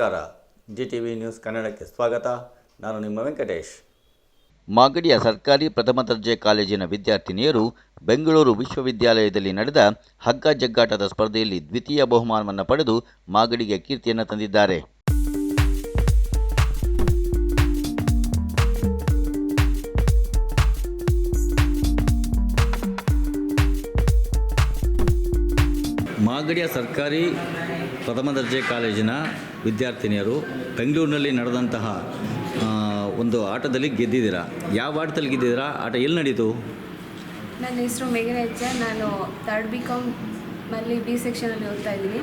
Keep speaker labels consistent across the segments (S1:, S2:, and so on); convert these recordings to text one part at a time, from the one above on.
S1: ನಮಸ್ಕಾರ. G T V news ಕನ್ನಡಕ್ಕೆ ಸ್ವಾಗತ. ನಾನು ನಿಮ್ಮ ವೆಂಕಟೇಶ್.
S2: ಮಾಗಡಿಯ ಸರ್ಕಾರಿ ಪ್ರಥಮ ದರ್ಜೆ ಕಾಲೇಜಿನ ವಿದ್ಯಾರ್ಥಿನಿಯರು ಬೆಂಗಳೂರು ವಿಶ್ವವಿದ್ಯಾಲಯದಲ್ಲಿ ನಡೆದ ಹಗ್ಗ ಜಗ್ಗಾಟದ ಸ್ಪರ್ಧೆಯಲ್ಲಿ ದ್ವಿತೀಯ ಬಹುಮಾನವನ್ನು ಪಡೆದು ಮಾಗಡಿಗೆ ಕೀರ್ತಿಯನ್ನು ತಂದಿದ್ದಾರೆ.
S1: ಮಾಗಡಿಯ ಸರ್ಕಾರಿ ಪ್ರಥಮ ದರ್ಜೆ ಕಾಲೇಜಿನ ವಿದ್ಯಾರ್ಥಿನಿಯರು ಬೆಂಗಳೂರಿನಲ್ಲಿ ನಡೆದಂತಹ ಒಂದು ಆಟದಲ್ಲಿ ಗೆದ್ದಿದ್ದೀರಾ? ಯಾವ ಆಟದಲ್ಲಿ ಗೆದ್ದಿದ್ದೀರಾ? ಆಟ ಎಲ್ಲಿ ನಡೀತು?
S3: ನನ್ನ ಹೆಸರು ಮೇಘನ ಹೆಜ್ಜೆ ನಾನು ಥರ್ಡ್ ಬಿ ಕಾಮ್ ಅಲ್ಲಿ ಬಿ ಸೆಕ್ಷನಲ್ಲಿ ಓದ್ತಾ ಇದ್ದೀನಿ.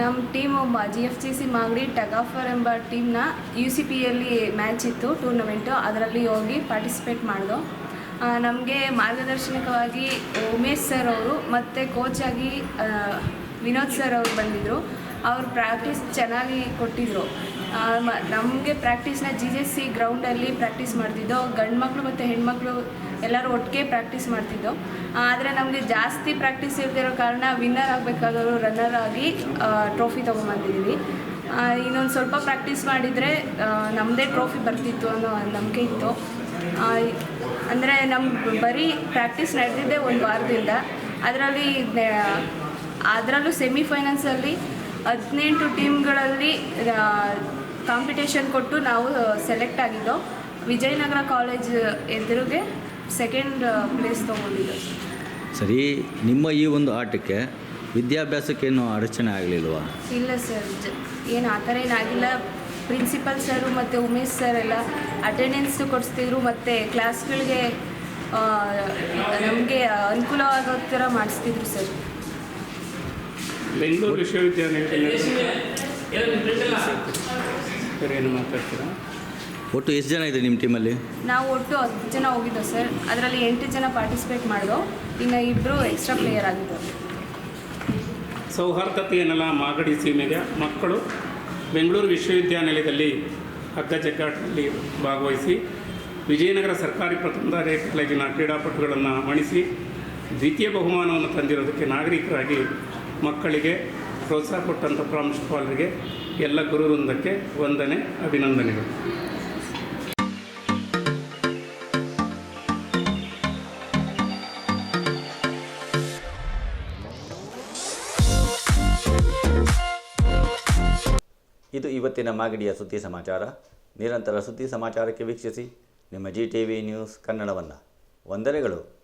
S3: ನಮ್ಮ team G F C C Magadi ಟಗಾಫರ್ ಎಂಬ ಟೀಮ್ನ ಯು ಸಿ ಪಿಯಲ್ಲಿ ಮ್ಯಾಚ್ ಇತ್ತು ಟೂರ್ನಮೆಂಟು ಅದರಲ್ಲಿ ಹೋಗಿ ಪಾರ್ಟಿಸಿಪೇಟ್ ಮಾಡಿದೋ. ನಮಗೆ ಮಾರ್ಗದರ್ಶನಕವಾಗಿ ಉಮೇಶ್ ಸರ್ ಅವರು ಮತ್ತು ಕೋಚಾಗಿ ವಿನೋದ್ ಸರ್ ಅವರು ಬಂದಿದ್ದರು ಅವ್ರು ಪ್ರಾಕ್ಟೀಸ್ ಚೆನ್ನಾಗಿ ಕೊಟ್ಟಿದ್ರು. ನಮಗೆ ಪ್ರಾಕ್ಟೀಸ್ನ ಜಿ ಜೆ ಸಿ ಗ್ರೌಂಡಲ್ಲಿ ಪ್ರಾಕ್ಟೀಸ್ ಮಾಡ್ತಿದ್ದೋ. ಗಂಡು ಮಕ್ಕಳು ಮತ್ತು ಹೆಣ್ಮಕ್ಳು ಎಲ್ಲರೂ ಒಟ್ಟಿಗೆ ಪ್ರಾಕ್ಟೀಸ್ ಮಾಡ್ತಿದ್ದೋ. ಆದರೆ ನಮಗೆ ಜಾಸ್ತಿ ಪ್ರಾಕ್ಟೀಸ್ ಇರ್ತಿರೋ ಕಾರಣ ವಿನ್ನರ್ ಆಗಬೇಕಾದವರು ರನ್ನರ್ ಆಗಿ ಟ್ರೋಫಿ ತೊಗೊಂಬಂದಿದ್ದೀವಿ. ಇನ್ನೊಂದು ಸ್ವಲ್ಪ ಪ್ರಾಕ್ಟೀಸ್ ಮಾಡಿದರೆ ನಮ್ಮದೇ ಟ್ರೋಫಿ ಬರ್ತಿತ್ತು ಅನ್ನೋ ನಂಬಿಕೆ ಇತ್ತು. ಅಂದರೆ ನಮ್ಮ ಬರೀ ಪ್ರಾಕ್ಟೀಸ್ ನಡೆದಿದ್ದೆ ಒಂದು ವಾರದಿಂದ. ಅದರಲ್ಲಿ ಅದರಲ್ಲೂ ಸೆಮಿಫೈನಲ್ಸಲ್ಲಿ ಹದಿನೆಂಟು ಟೀಮ್ಗಳಲ್ಲಿ ಕಾಂಪಿಟೇಷನ್ ಕೊಟ್ಟು ನಾವು ಸೆಲೆಕ್ಟ್ ಆಗಿದ್ದೋ ವಿಜಯನಗರ ಕಾಲೇಜ್ ಎದುರಿಗೆ ಸೆಕೆಂಡ್ ಪ್ಲೇಸ್ ತೊಗೊಂಡಿದ್ದೋ.
S1: ಸರಿ ನಿಮ್ಮ ಈ ಒಂದು ಆಟಕ್ಕೆ ವಿದ್ಯಾಭ್ಯಾಸಕ್ಕೇನು ಅಡಚಣೆ ಆಗಲಿಲ್ವಾ?
S3: ಇಲ್ಲ ಸರ್ ಜ ಏನು ಆ ಥರ ಏನಾಗಿಲ್ಲ ಪ್ರಿನ್ಸಿಪಲ್ ಸರು ಮತ್ತು ಉಮೇಶ್ ಸರ್ ಎಲ್ಲ ಅಟೆಂಡೆನ್ಸ್ ಕೊಡಿಸ್ತಿದ್ರು ಮತ್ತು ಕ್ಲಾಸ್ಗಳಿಗೆ ನಮಗೆ ಅನುಕೂಲವಾಗೋ ಥರ ಮಾಡಿಸ್ತಿದ್ರು ಸರ್
S4: ಬೆಂಗಳೂರು ವಿಶ್ವವಿದ್ಯಾನಿಲಯದಲ್ಲಿ ಸರ್ ಏನು ಮಾತಾಡ್ತೀರಾ?
S1: ಒಟ್ಟು ಎಷ್ಟು ಜನ ಇದೆ ನಿಮ್ಮ ಟೀಮಲ್ಲಿ?
S3: ನಾವು ಒಟ್ಟು ಹತ್ತು ಜನ ಹೋಗಿದ್ದೋ ಸರ್. ಅದರಲ್ಲಿ ಎಂಟು ಜನ ಪಾರ್ಟಿಸಿಪೇಟ್ ಮಾಡಿದೋ ಇನ್ನು ಇಬ್ಬರು ಎಕ್ಸ್ಟ್ರಾ ಪ್ಲೇಯರ್ ಆಗಿದ್ದಾರೆ
S4: ಸೌಹಾರ್ದತೆ ಏನಲ್ಲ ಮಾಗಡಿ ಸೀಮೆಗೆ ಮಕ್ಕಳು ಬೆಂಗಳೂರು ವಿಶ್ವವಿದ್ಯಾನಿಲಯದಲ್ಲಿ ಹಗ್ಗ ಜಗ್ಗಾಟದಲ್ಲಿ ಭಾಗವಹಿಸಿ ವಿಜಯನಗರ ಸರ್ಕಾರಿ ಪ್ರಥಮ ದಾರಿ ಕಾಲೇಜಿನ ಕ್ರೀಡಾಪಟುಗಳನ್ನು ಮಣಿಸಿ ದ್ವಿತೀಯ ಬಹುಮಾನವನ್ನು ತಂದಿರೋದಕ್ಕೆ ನಾಗರಿಕರಾಗಿ ಮಕ್ಕಳಿಗೆ ಪ್ರೋತ್ಸಾಹ ಕೊಟ್ಟಂಥ ಪ್ರಾಂಶುಪಾಲರಿಗೆ ಎಲ್ಲ ಗುರುವೃಂದಕ್ಕೆ ವಂದನೆ, ಅಭಿನಂದನೆಗಳು.
S1: ಇದು ಇವತ್ತಿನ ಮಾಗಡಿಯ ಸುದ್ದಿ ಸಮಾಚಾರ. ನಿರಂತರ ಸುದ್ದಿ ಸಮಾಚಾರಕ್ಕೆ ವೀಕ್ಷಿಸಿ. ನಿಮ್ಮ ಜಿ ಟಿ ವಿ ನ್ಯೂಸ್ ಕನ್ನಡವನ್ನು. ವಂದನೆಗಳು.